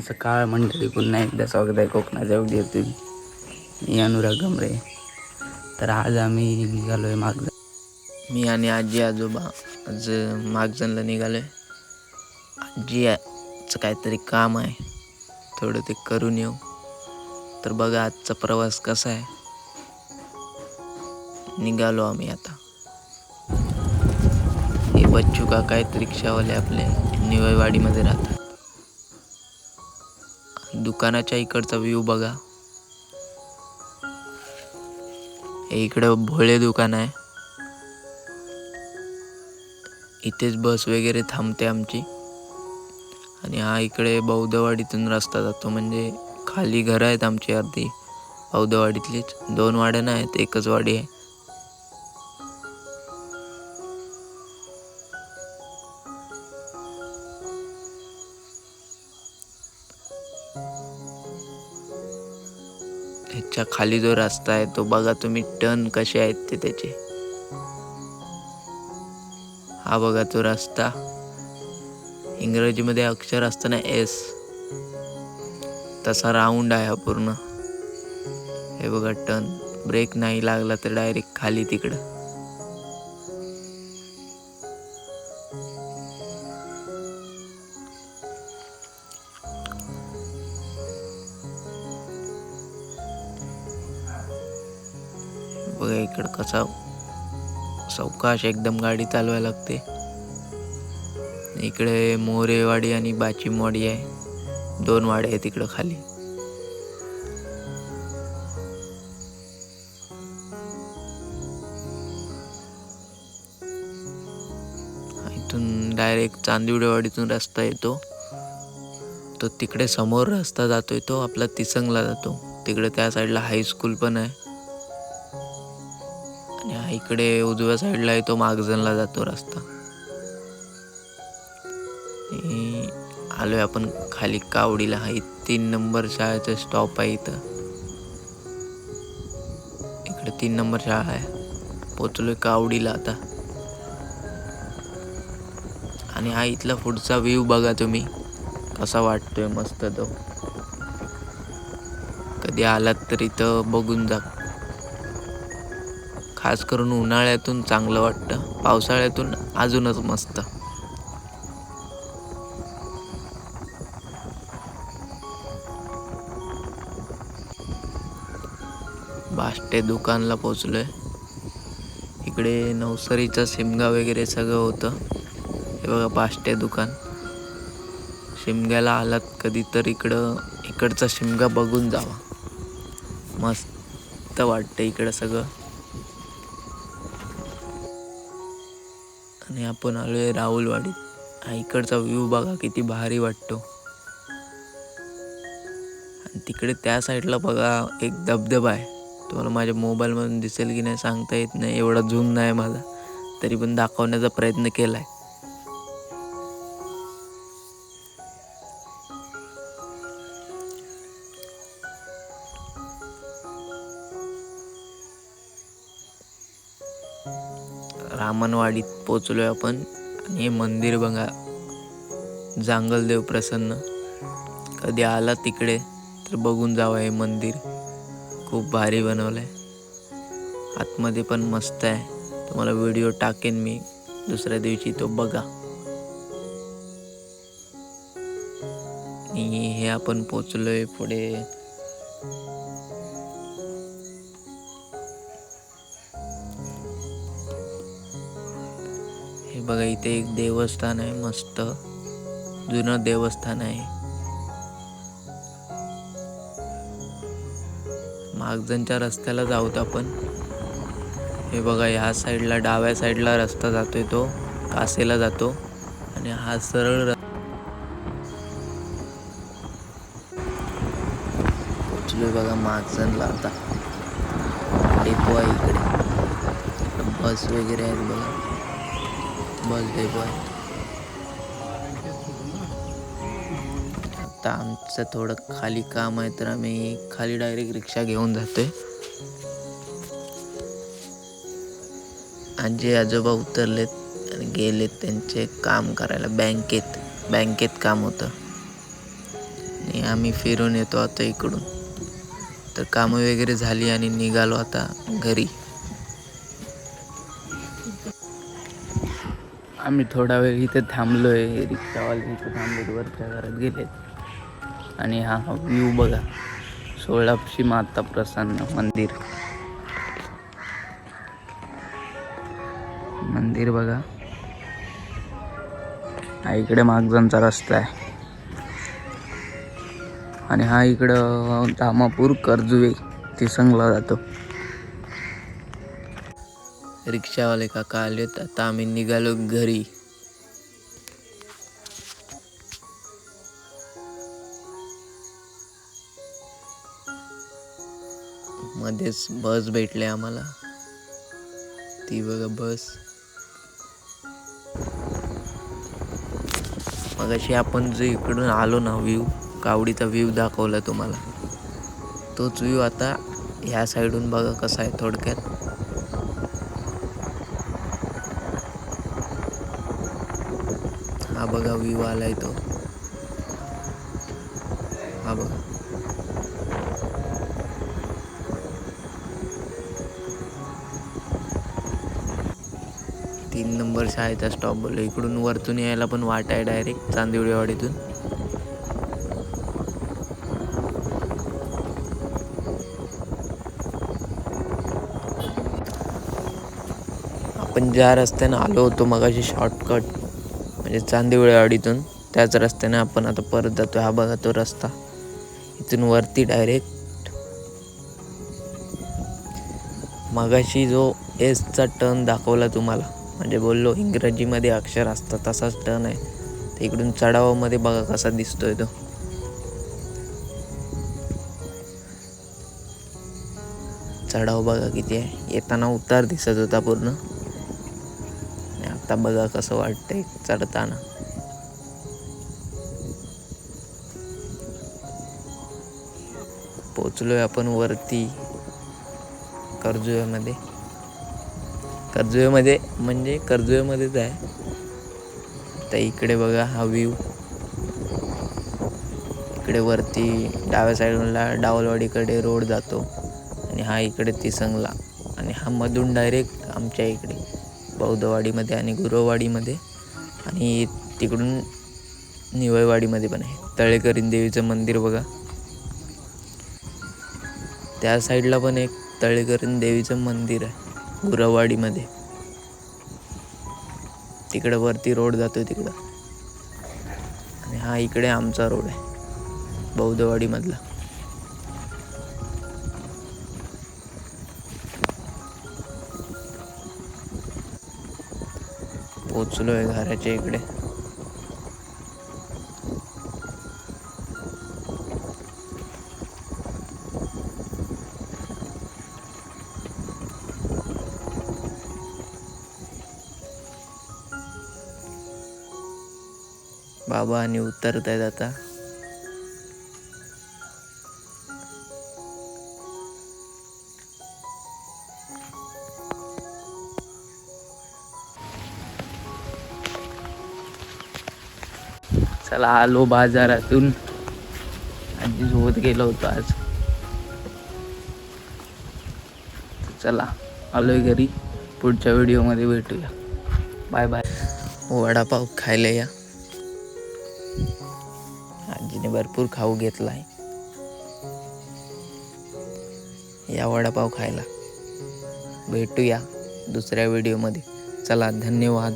सकाळ मंडळी पुन्हा एकदा स्वागत आहे कोकणाच्या उद्यातून मी अनुराग गमरे. तर आज आम्ही निघालो आहे मागजण. मी आणि आजी आजोबा आज मागजणला निघालो आहे आजीचं काहीतरी काम आहे. थोडं ते करून येऊ. तर बघा आजचा प्रवास कसा आहे. निघालो आम्ही आता. हे बच्चू काका आहेत रिक्षावाले आपले. निवयवाडीमध्ये राहतात. दुकानाच्या इकडचा व्ह्यू बघा. इकडं इकडे भोळे दुकान आहे. इथेच बस वगैरे थांबते आमची. आणि हा इकडे बौद्धवाडीतून रस्ता जातो. म्हणजे खाली घरं आहेत आमची अर्धी. बौद्धवाडीतलीच. दोन वाड्या नाही आहेत. एकच वाडी आहे. च्या खाली जो रस्ता आहे तो बघा तुम्ही टर्न कसे आहेत ते त्याचे. हा बघा तो रस्ता. इंग्रजीमध्ये अक्षर असतं ना एस. तसा राऊंड आहे हा पूर्ण. हे बघा टर्न ब्रेक नाही लागला तर डायरेक्ट खाली तिकडं. बघा इकडं कसा सावकाश एकदम गाडी चालवायला लागते. इकडे मोरेवाडी आणि बाचिमवाडी आहे. दोन वाडे आहेत इकडं खाली. इथून डायरेक्ट चांदिवडेवाडीतून रस्ता येतो. तो तिकडे समोर रस्ता जातोय तो आपला तिसंगला जातो. तिकडे त्या साईडला हायस्कूल पण आहे. इकडे उजव्या साईडला येतो मागजनला जातो रस्ता. आलोय आपण खाली कावडीला. हा तीन नंबर शाळेचा स्टॉप आहे इथं. इकडे तीन नंबर शाळा आहे. पोचलोय कावडीला आता. आणि हा इथला पुढचा व्ह्यू बघा तुम्ही. कसा वाटतोय मस्त तो. कधी आलात तर इथं बघून जा. खास करून उन्हाळ्यातून चांगलं वाटतं. पावसाळ्यातून अजूनच मस्त. बाष्टे दुकानला पोचलोय. इकडे नवसरीचा शिमगा वगैरे सगळं होतं. हे बघा बाष्टे दुकान. शिमग्याला आलात कधी तर इकडं इकडचा शिमगा बघून जावा. मस्त वाटतं इकडं सगळं. आणि आपण आलो आहे राहुलवाडीत. हा इकडचा व्ह्यू बघा किती भारी वाटतो. आणि तिकडे त्या साईडला बघा एक धबधबा आहे. तुम्हाला माझ्या मोबाईलमधून दिसेल की नाही सांगता येत नाही एवढा झूम नाही माझा. तरी पण दाखवण्याचा प्रयत्न केला आहे रामनवाडीत पोचलो आहे आपण आणि हे मंदिर बघा. जांगलदेव प्रसन्न. कधी आला तिकडे तर बघून जावं हे मंदिर. खूप भारी बनवलं आहे आतमध्ये पण मस्त आहे. तुम्हाला व्हिडिओ टाकेन मी. दुसऱ्या दिवशी तो बघा. आणि हे आपण पोचलो आहे पुढे. हे बघा इथे एक देवस्थान आहे मस्त. जुनं देवस्थान आहे. मागजनच्या रस्त्याला जाऊत आपण. हे बघा ह्या साईडला डाव्या साईडला रस्ता जातोय तो. कासेला जातो. आणि हा सरळ रस्ता पोचलोय बघा मागजनला आता. डेपो आहे इकडे. बस वगैरे आहेत बघा. बस दे आहे आता आमचं थोडं खाली काम आहे तर आम्ही खाली डायरेक्ट रिक्षा घेऊन जातोय. आजी आजोबा उतरलेत आणि गेलेत त्यांचे काम करायला. बँकेत बँकेत काम होतं. आणि आम्ही फिरून येतो आता इकडून. तर कामं वगैरे झाली आणि निघालो आता घरी. आम्ही थोडा वेळ इथे थांबलो आहे रिक्षावाले इथे थांबलेत वरच्या घरात गेलेत. आणि हा व्ह्यू बघा सोळापशी माता प्रसन्न मंदिर. मंदिर बघा. हा इकडे मागजांचा रस्ता आहे. आणि हा इकडं धामापूर कर्जुवे तिसंगला जातो. रिक्षावाले काका आलेत आता आम्ही निघालो घरी. मध्येच बस भेटले आम्हाला. ती बघा बस. मग अशी आपण जे इकडून आलो ना व्ह्यू कावडीचा व्ह्यू दाखवला तुम्हाला. तोच व्ह्यू आता ह्या साईडून बघा कसा आहे थोडक्यात. बघा व्ह्यू आलाय तो. हा बघा. तीन नंबर शाळेचा स्टॉप बोललो इकडून वरतून यायला पण वाट आहे डायरेक्ट चांदिवडेवाडीतून. आपण ज्या रस्त्याने आलो होतो मगाशी शॉर्टकट म्हणजे चांदिवळेवाडीतून त्याच रस्त्याने आपण आता परत जातो हा बघा तो रस्ता. इथून वरती डायरेक्ट मगाशी जो एसचा टर्न दाखवला तुम्हाला म्हणजे बोललो इंग्रजीमध्ये अक्षर असतं तसाच टर्न आहे. तर इकडून चढावामध्ये बघा कसा दिसतोय तो. चढाव बघा किती आहे. येताना उतार दिसत होता पूर्ण. आणि आता बघा कसं वाटतंय चढताना. पोचलोय आपण वरती कर्जुवेमध्ये कर्जुवेमध्ये म्हणजे कर्जुव्यामध्येच आहे. तर इकडे बघा हा व्ह्यू इकडे वरती डाव्या साईडला डावलवाडीकडे रोड जातो आणि हा इकडे तिसंगला आणि हा मधून डायरेक्ट आमच्या इकडे. बौद्धवाडीमध्ये आणि गुरववाडीमध्ये आणि तिकडून निवळवाडीमध्ये पण आहे. तळेकरीन देवीचं मंदिर बघा. त्या साईडला पण एक तळेकरीन देवीचं मंदिर आहे गुरवाडीमध्ये. तिकडं वरती रोड जातो तिकडं. आणि हा इकडे आमचा रोड आहे बौद्धवाडीमधला. पोचलोय घराच्या इकडे. बाबा आणि उतरत आहेत आता. चला आलो बाजारातून. आजी सोबत गेलो होतो आज. चला आलोय घरी. पुढच्या व्हिडिओमध्ये भेटूया. बाय बाय वडापाव खायला या. आजीने भरपूर खाऊ घेतलाय. या वडापाव खायला. भेटूया दुसऱ्या व्हिडिओमध्ये चला धन्यवाद.